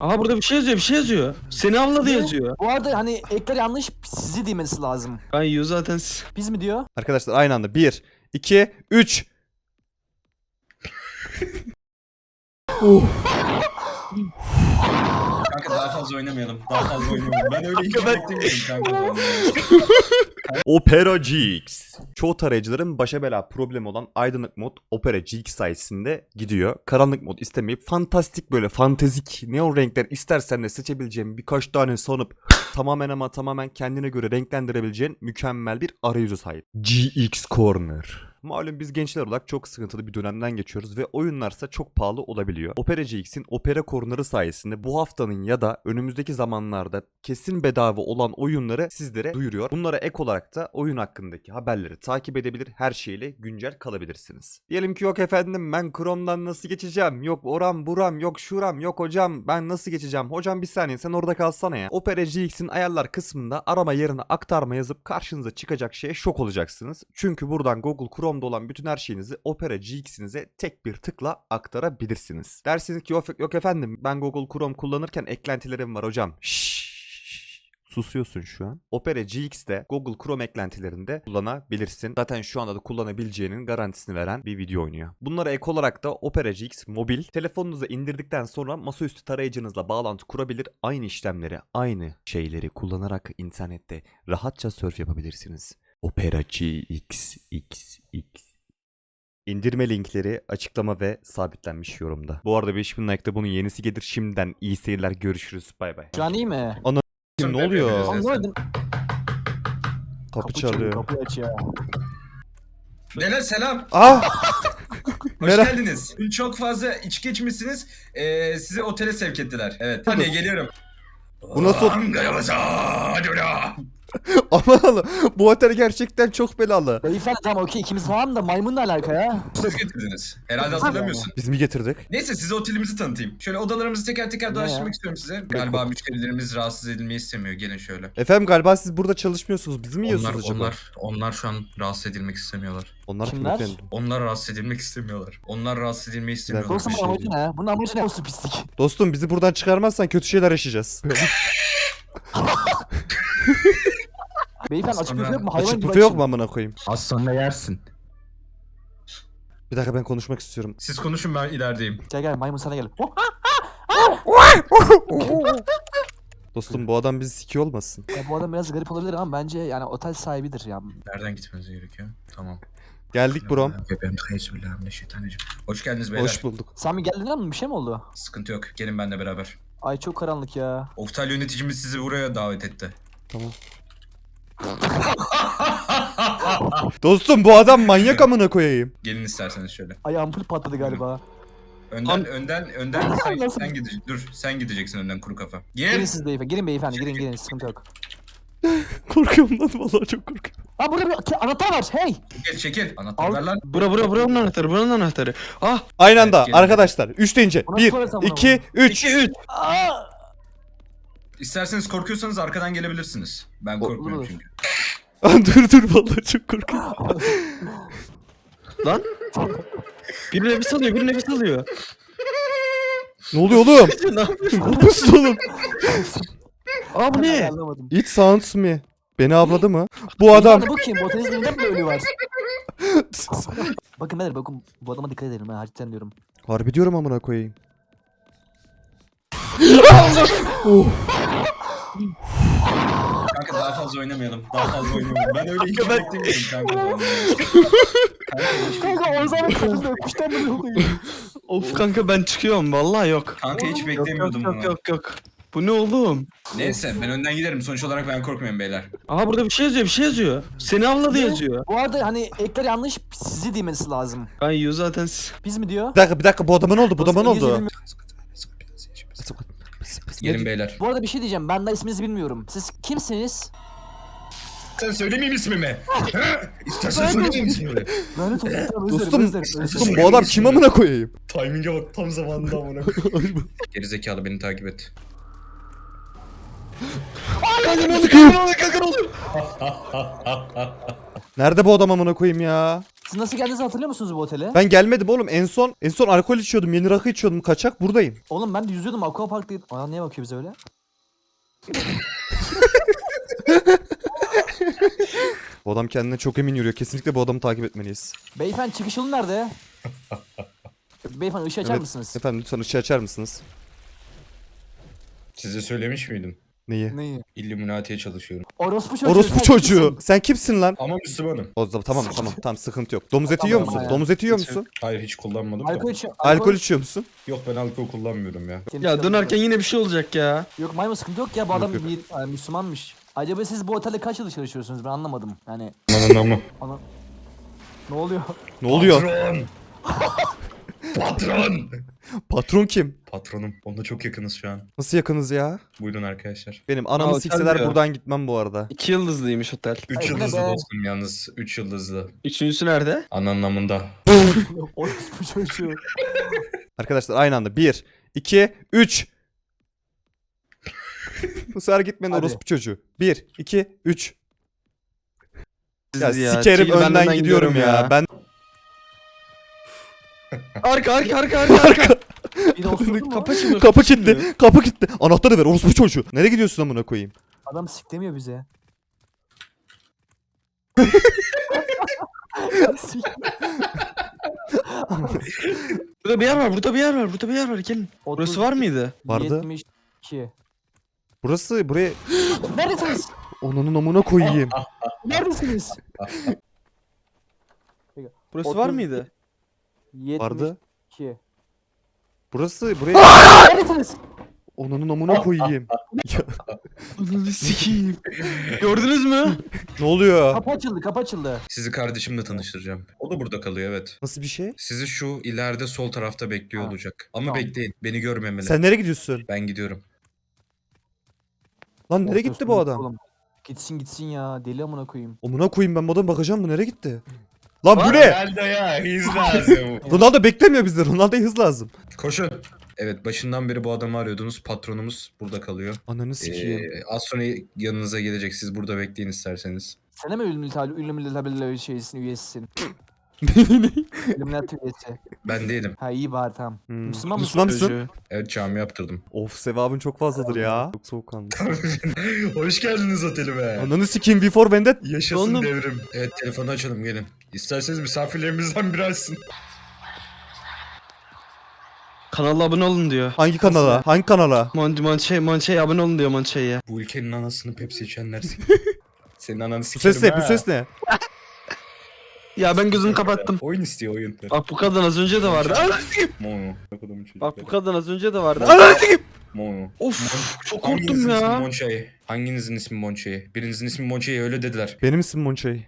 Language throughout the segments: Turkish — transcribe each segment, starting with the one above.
Aha burada bir şey yazıyor bir şey yazıyor. Seni avladı yazıyor. Bu arada hani ekler yanlış sizi demesi lazım. Ben yiyor zaten. Biz mi diyor? Arkadaşlar aynı anda 1, 2, 3. Kanka daha fazla oynamayalım. Daha fazla oynamayalım. Ben öyle hiç beklemiyorum kanka. Opera GX. Çoğu tarayıcıların başa bela problemi olan aydınlık mod Opera GX sayesinde gidiyor. Karanlık mod istemeyip fantastik böyle fantezik neon renkler istersen de seçebileceğin birkaç tane sanıp tamamen ama tamamen kendine göre renklendirebileceğin mükemmel bir arayüzü sahip. GX Corner. Malum biz gençler olarak çok sıkıntılı bir dönemden geçiyoruz ve oyunlarsa çok pahalı olabiliyor. Opera GX'in Opera Corner'ı sayesinde bu haftanın ya da önümüzdeki zamanlarda kesin bedava olan oyunları sizlere duyuruyor. Bunlara ek olarak da oyun hakkındaki haberleri takip edebilir, her şeyle güncel kalabilirsiniz. Diyelim ki yok efendim ben Chrome'dan nasıl geçeceğim? Yok oram buram, yok şuram, yok hocam ben nasıl geçeceğim? Hocam bir saniye sen orada kalsana ya. Opera GX'in ayarlar kısmında arama yerine aktarma yazıp karşınıza çıkacak şeye şok olacaksınız. Çünkü buradan Google Chrome'da olan bütün her şeyinizi Opera GX'inize tek bir tıkla aktarabilirsiniz. Dersiniz ki yok, yok efendim ben Google Chrome kullanırken eklentilerim var hocam. Şşş. Susuyorsun şu an. Opera GX'de Google Chrome eklentilerinde kullanabilirsin. Zaten şu anda da kullanabileceğinin garantisini veren bir video oynuyor. Bunlara ek olarak da Opera GX mobil telefonunuza indirdikten sonra masaüstü tarayıcınızla bağlantı kurabilir. Aynı işlemleri, aynı şeyleri kullanarak internette rahatça surf yapabilirsiniz. Opera GX X X İndirme linkleri açıklama ve sabitlenmiş yorumda. Bu arada 5000 like'da bunun yenisi gelir. Şimdiden iyi seyirler. Görüşürüz. Bay bay. Şu an iyi mi? Ne oluyor? Anlamadım. Kapı çalıyor. Kapıyı aç ya. Beyler selam. Ah! Hoş Merhaba. geldiniz. Dün çok fazla içki içmişsiniz. Ee, sizi otele sevk ettiler. Evet. Hadi geliyorum. Bu nasıl- Aman Allah'ım. Bu otel gerçekten çok belalı. Beyefendi tamam okey ikimiz falan da maymunla alaka ya. Siz getirdiniz. Herhalde hatırlamıyorsun. Biz mi getirdik? Neyse size otelimizi tanıtayım. Şöyle odalarımızı teker teker dolaştırmak ya? istiyorum size. Galiba müşterilerimiz rahatsız edilmeyi istemiyor. Gelin şöyle. Efendim galiba siz burada çalışmıyorsunuz. Bizi mi Onlar, yiyorsunuz acaba? onlar, onlar şu an rahatsız edilmek istemiyorlar. Onlar kim Kimler? efendim? Onlar rahatsız edilmek istemiyorlar. Onlar rahatsız edilmeyi istemiyorlar. Dostum bunun şey amacı ne? Bunun amacı ne olsun pislik? Dostum bizi buradan çıkarmazsan kötü şeyler yaşayacağız. Beyefendi açık büfe yok mu? Hayvan Açık gibi büfe yok mu amına koyayım? Az sonra yersin. Bir dakika ben konuşmak istiyorum. Siz konuşun ben ilerideyim. Gel gel maymun sana gel. Dostum bu adam bizi sikiyor olmasın. ya bu adam biraz garip olabilir ama bence yani otel sahibidir ya. Nereden gitmeniz gerekiyor? Tamam. Geldik brom. Hoş geldiniz beyler. Hoş bulduk. Sami geldin lan bir şey mi oldu? Sıkıntı yok. Gelin benimle beraber. Ay çok karanlık ya. Otel yöneticimiz sizi buraya davet etti. Tamam. Dostum bu adam manyak amına koyayım. Gelin isterseniz şöyle. Ay ampul patladı galiba. Önden Am- önden önden sen, Nasıl? sen gideceksin. Dur sen gideceksin önden kuru kafa. Girin Gel. siz beyefendi. Girin beyefendi. Girin girin sıkıntı yok. Korkuyorum lan vallahi çok korkuyorum. Aa burada bir ki- anahtar var. Hey. Çekil çekil. Anahtar Al. ver lan. Bura bura buranın anahtarı buranın anahtarı. Ah Aynı anda gelin. arkadaşlar 3 deyince nasıl 1 tuvalet amına 2 3 2 3. Aa. İsterseniz korkuyorsanız arkadan gelebilirsiniz. Ben korkmuyorum olur. çünkü. dur dur vallahi çok korkuyorum. Lan. Bir nefes alıyor bir nefes alıyor. Ne oluyor oğlum? ne yapıyorsun? ne yapıyorsun oğlum? Aa bu ne? Anlamadım. It sounds me. Beni avladı mı? Bu adam. Bu kim? Otelinizin önünde mi ölü var? Bakın beyler bakın bu adama dikkat edelim ha cidden diyorum. Harbi diyorum amına koyayım. Kanka daha fazla oynamayalım. Daha fazla oynamayalım. Ben öyle hiç beklemiyorum kanka. Kanka, Kanka o zaman kadın öpüşten mi oluyor? Of kanka ben çıkıyorum vallahi yok. Kanka hiç Yok beklemiyordum yok bunu. yok yok. Bu ne oğlum? Neyse ben önden giderim. Sonuç olarak ben korkmuyorum beyler. Aha burada bir şey yazıyor bir şey yazıyor. Seni avladı yazıyor. Bu arada hani ekler yanlış sizi demesi lazım. Ben yiyor zaten. Biz mi diyor? Bir dakika bir dakika bu adama ne oldu? Bu adama ne oldu? Gelin beyler. Bu arada bir şey diyeceğim. Ben de isminizi bilmiyorum. Siz kimsiniz? Sen söylemeyeyim ismimi. İstersen söylemeyeyim ismimi. Lanet olsun. Tamam, özür dilerim, Dostum, özür dilerim, özür dostum dilerim. bu adam kim amına koyayım? Timing'e bak tam zamanında amına Geri zekalı beni takip et. Nerede bu adam amına koyayım ya? Siz nasıl geldiğinizi hatırlıyor musunuz bu otele? Ben gelmedim oğlum. En son en son alkol içiyordum. Yeni rakı içiyordum. Kaçak buradayım. Oğlum ben de yüzüyordum aquaparktaydım. Aa niye bakıyor bize öyle? Bu adam kendine çok emin yürüyor. Kesinlikle bu adamı takip etmeliyiz. Beyefendi çıkış yolu nerede? Beyefendi ışığı açar Evet. mısınız? Efendim lütfen ışığı açar mısınız? Size söylemiş miydim? Neyi? Neyi? Illuminati'ye çalışıyorum. Orospu çocuğu. Orospu sen çocuğu. kimsin? Sen kimsin lan? Ama Müslümanım. O zaman tamam tamam tamam sıkıntı yok. Domuz eti yiyor Tamam musun? ya. Domuz eti yiyor musun? Hayır hiç kullanmadım da. Alkol içiyor. Alkol içiyor musun? Yok ben alkol kullanmıyorum ya. Ya dönerken yine bir şey olacak ya. Yok maymun sıkıntı yok ya bu adam yok. bir yani Müslümanmış. Acaba siz bu otelde kaç yıl çalışıyorsunuz ben anlamadım. Yani Ananın ama. Ne oluyor? Ne oluyor? Patron! Patron! Patron kim? Patronum. Onunla çok yakınız şu an. Nasıl yakınız ya? Buyurun arkadaşlar. Benim anamı sikseler diyor. buradan gitmem bu arada. İki yıldızlıymış otel. 3 Ay, bu ne yıldızlı be? dostum yalnız. 3 yıldızlı. Üçüncüsü nerede? Anlamında. Orospu çocuğu. Arkadaşlar aynı anda. 1, 2, 3. Bu sefer gitmeyin Hadi. orospu çocuğu. 1, 2, 3. Ya, Siz sikerim ben önden önden gidiyorum ya. Ben Arka arka arka arka arka. Bir de osurdu mu? Kapı açılıyor. kapı kilitli. Kapı kilitli. Anahtarı ver orospu çocuğu. Nereye gidiyorsun amına koyayım? Adam siklemiyor bize. Sik- Burada bir yer var burada bir yer var burada bir yer var gelin. Burası var mıydı? Vardı. 72. Burası buraya Neredesiniz? onun amına koyayım. Neredesiniz? Burası Otuz- var mıydı? 72. Vardı. 2. Burası buraya Neredesiniz? onun amına koyayım. Ya, Ananı sikeyim. Gördünüz mü? ne oluyor? Kapı açıldı, kapı açıldı. Sizi kardeşimle tanıştıracağım. O da burada kalıyor evet. Nasıl bir şey? Sizi şu ileride sol tarafta bekliyor Ha. olacak. Ama Tamam. bekleyin. Beni görmemeli. Sen nereye gidiyorsun? Ben gidiyorum. Lan nereye gitti bu adam? Oğlum, Gitsin gitsin ya. Deli amına koyayım. Amına koyayım ben bu adama bakacağım bu nereye gitti? Lan bu ne? Ronaldo ya. Hız lazım. Ronaldo beklemiyor bizden. Ronaldo'ya hız lazım. Koşun. Evet başından beri bu adamı arıyordunuz. Patronumuz burada kalıyor. Ananı sikeyim. Ee, az sonra yanınıza gelecek. Siz burada bekleyin isterseniz. Sen de mi Illuminati, Illuminati şeysin, üyesisin? Illuminati üyesi. Ben değilim. Ha iyi bari tamam. Hmm. Müslüman mısın? Müslüman mısın? Evet cami yaptırdım. Of sevabın çok fazladır ya. Çok soğukkanlı. Hoş geldiniz otelime. Ananı sikeyim before benden. Yaşasın Oğlum. devrim. Evet telefonu açalım gelin. İsterseniz misafirlerimizden biri açsın. Kanala abone olun diyor. Hangi kanala? Hangi kanala? Mon Monçe Monçe'ye abone olun diyor Monçe'ye. Bu ülkenin anasını Pepsi içenler. Senin ananı Bu sikerim ses ne? Bu ses ne? Ya ben gözümü kapattım. Oyun istiyor oyun. Bak bu kadın az önce de vardı. Ananı sikeyim. Mono. Çocuk. Bak bu kadın az önce de vardı. Ananı sikeyim. Mono. Of çok korktum Hanginizin ismi ya. Monçay? Hanginizin ismi Monçay? Birinizin ismi Monçay öyle dediler. Benim ismim Monçay.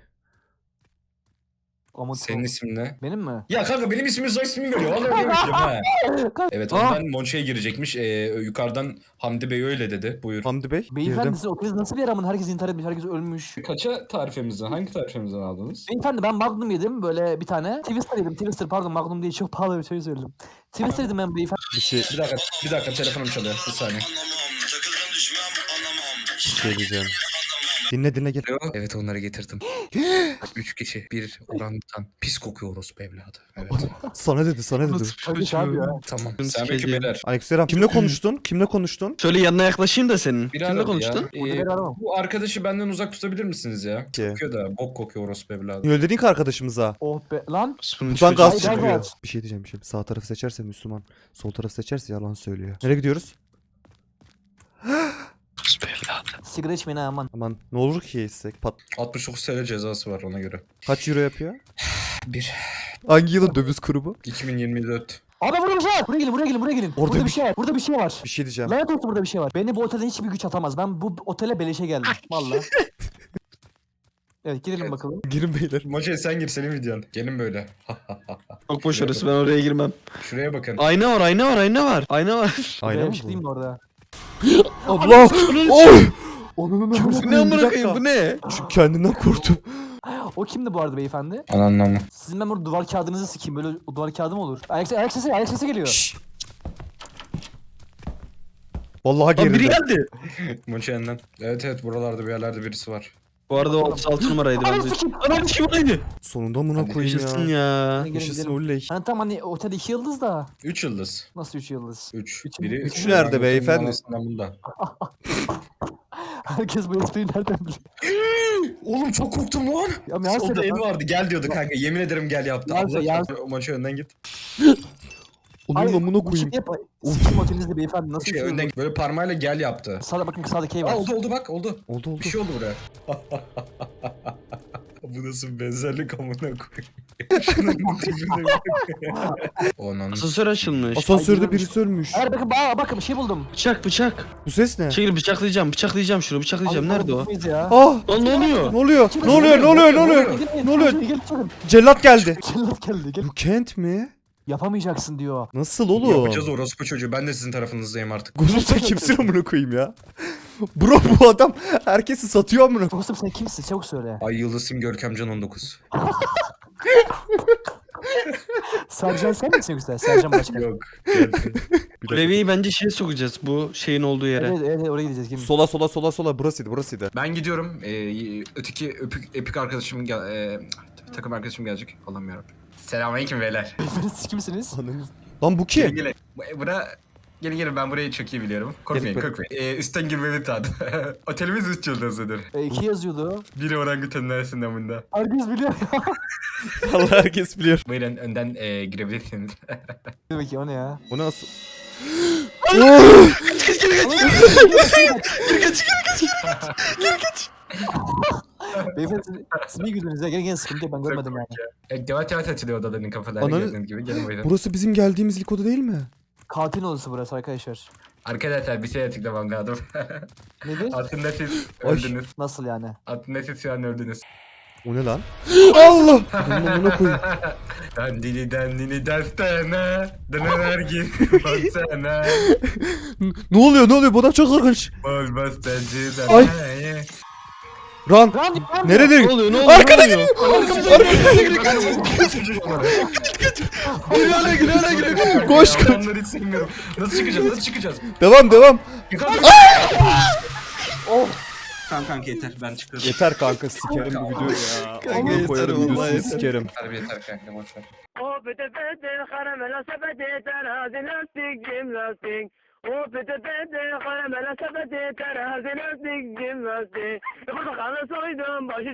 Aman Senin ismin ne? Benim mi? Ya kanka benim ismimi soy ismimi veriyor. Vallahi öyleymişim ha. Evet Aa. ondan Monçay'a girecekmiş. Ee, yukarıdan Hamdi Bey öyle dedi. Buyur. Hamdi Bey. Beyefendi Girdim. siz oteliz nasıl bir yer amın? Herkes intihar etmiş, herkes ölmüş. Kaça tarifemizden, hangi tarifemizden aldınız? Beyefendi ben Magnum yedim böyle bir tane. Twister yedim. Twister pardon Magnum değil çok pahalı bir şey söyledim. Twister yedim ben beyefendi. Bir şey, Bir dakika, bir dakika telefonum çalıyor. Bir saniye. bir şey diyeceğim. Dinle dinle gel. Alo. Evet onları getirdim. Üç kişi, bir orangutan. Pis kokuyor orospu evladı. Evet. Sana dedi sana dedi. Abi ya. tamam. Sen sikeceğim. beyler. Aleykümselam. Kimle konuştun? Kimle konuştun? Şöyle yanına yaklaşayım da senin. Biri Kimle konuştun? Ee, bir bu arkadaşı benden uzak tutabilir misiniz ya? Ki. Kokuyor da bok kokuyor orospu evladı. Niye öldürdün ki arkadaşımıza? Oh be lan. Buradan gaz hayır, çıkıyor. hayır. Bir şey diyeceğim bir şey. Sağ tarafı seçerse Müslüman. Sol tarafı seçerse yalan söylüyor. Nereye gidiyoruz? Sigara içmeyin ha aman. Aman ne olur ki içsek. Pat 69 TL cezası var ona göre. Kaç euro yapıyor? Bir. Hangi yılın döviz kurumu? 2024. Abi burada bir şey var. Buraya gelin buraya gelin buraya gelin. Orada burada bir- şey var. Burada bir şey var. Bir şey diyeceğim. Lanet olsun burada bir şey var. Beni bu otelden hiçbir güç atamaz. Ben bu otele beleşe geldim. Valla. Evet girelim Evet. bakalım. Girin beyler. Moçe sen gir senin videon. Gelin böyle. Çok boş orası ben oraya girmem. Şuraya bakın. Ayna var ayna var ayna var. Ayna var. Aynen Buraya mi bir şey diyeyim bu? mi orada? Allah! Oy! Onun Bu ne amına koyayım bu ne? Şu kendinden korktum. O kimdi bu arada beyefendi? Ananlamı. Sizin ben burada duvar kağıdınızı sikeyim. Böyle o duvar kağıdı mı olur? Ayak, ayak sesi, ayak sesi geliyor. Şşş. Vallahi Lan biri geride. geldi. Moçe'nden. Evet evet buralarda bir yerlerde birisi var. Bu arada o 36 numaraydı Ananı bence. sikeyim. Ananı kim olaydı? Sonunda amına Hadi koyayım Yaşasın ya. ya. Gelin, Yaşasın gidelim. oley. Hani tam hani otel 2 yıldız da. 3 yıldız. Nasıl 3 yıldız? 3. Üç- Biri üç nerede Orangutan'ın beyefendi? anasından bunda. Herkes bu espriyi nereden biliyor? Oğlum çok korktum lan. Ya meğerse Solda evi vardı gel diyordu kanka. Yemin ederim gel yaptı. Yansın, Allah o maçı önden git. Onun amına koyayım. şey yap- Sikim otelinizde beyefendi nasıl Şey şey önden. Böyle parmağıyla gel yaptı. Sağda bakın sağdaki ev Aa var. oldu oldu bak oldu. Oldu oldu. Bir şey oldu buraya. Bu nasıl benzerlik amına koyayım. Şunun tipine bak. Onun Asansör açılmış. Asansörde Ay, birisi ölmüş. Hayır bakın bak bakın bir şey buldum. Bıçak bıçak. Bu ses ne? Çekil bıçaklayacağım bıçaklayacağım şunu bıçaklayacağım. Ay, Nerede o? korkmayız Ya. Ah! Lan ne oluyor? Ne oluyor? Ne oluyor? Ne oluyor? Ne oluyor? Gelin, Ne oluyor? Cellat geldi. Cellat geldi. Gel. Bu Kent mi? Yapamayacaksın diyor. Nasıl oğlum? Yapacağız orospu çocuğu. Ben de sizin tarafınızdayım artık. Gozum sen kimsin amına koyayım ya? Bro bu adam herkesi satıyor amına. Dostum sen kimsin? Çabuk söyle. Ay Yıldız Sim Görkemcan 19. Sercan sen misin yoksa? Sercan Başkan. Yok. levyeyi bence şeye sokacağız bu şeyin olduğu yere. Evet, evet oraya gideceğiz. Gelin. Sola sola sola sola burasıydı burasıydı. Ben gidiyorum. Ee, öteki öpük, epik arkadaşım gel, ee, takım arkadaşım gelecek. Allah'ım yarabbim. Selamünaleyküm beyler. Siz kimsiniz? Lan bu kim? Bu- Bura gelin gelin ben burayı çok iyi biliyorum. Korkmayın Gelin, korkmayın. Ee, üstten girmemi tadı. Otelimiz 3 yıldızlıdır. E, iki yazıyordu. Biri orangutanın arasında bunda. Herkes biliyor. Allah herkes biliyor. Buyurun önden ee, girebilirsiniz. Dur bakayım o ne ya? O nasıl? Beyefendi siz, siz niye güldünüz ya? Gelin gelin sıkıntı yok ben görmedim yani. E, yavaş yavaş açılıyor odaların kafaları Ananı- gördüğünüz gibi. Gelin buyurun. Burası bizim geldiğimiz ilk oda değil mi? Katil odası burası arkadaşlar. Arkadaşlar bir şey açıklamam lazım. Nedir? Aslında siz Ay. öldünüz. Nasıl yani? Aslında siz şu an öldünüz. O ne lan? Allah! Bunun amına koyayım. Dandini dandini dastana. Döner git baksana. Ne oluyor ne oluyor? Bu adam çok korkunç. Bastacı da. Ay. Run! Nerede? Ne oluyor ne oluyor? Arkada? Geliyor hala geliyor hala geliyor. Koş koş. Onları hiç sevmiyorum. Nasıl çıkacağız? Nasıl çıkacağız? Devam devam. Tamam kanka yeter ben çıkıyorum. Yeter kanka sikerim bu videoyu ya. Kanka yeter koyarım videosunu sikerim. Harbi yeter kanka boşver. O pete pete karamela sepeti terazi lastik jimnastik. O Opete pete karamele sepeti terhazine dikdim lastiği. Burada kalın soydum başı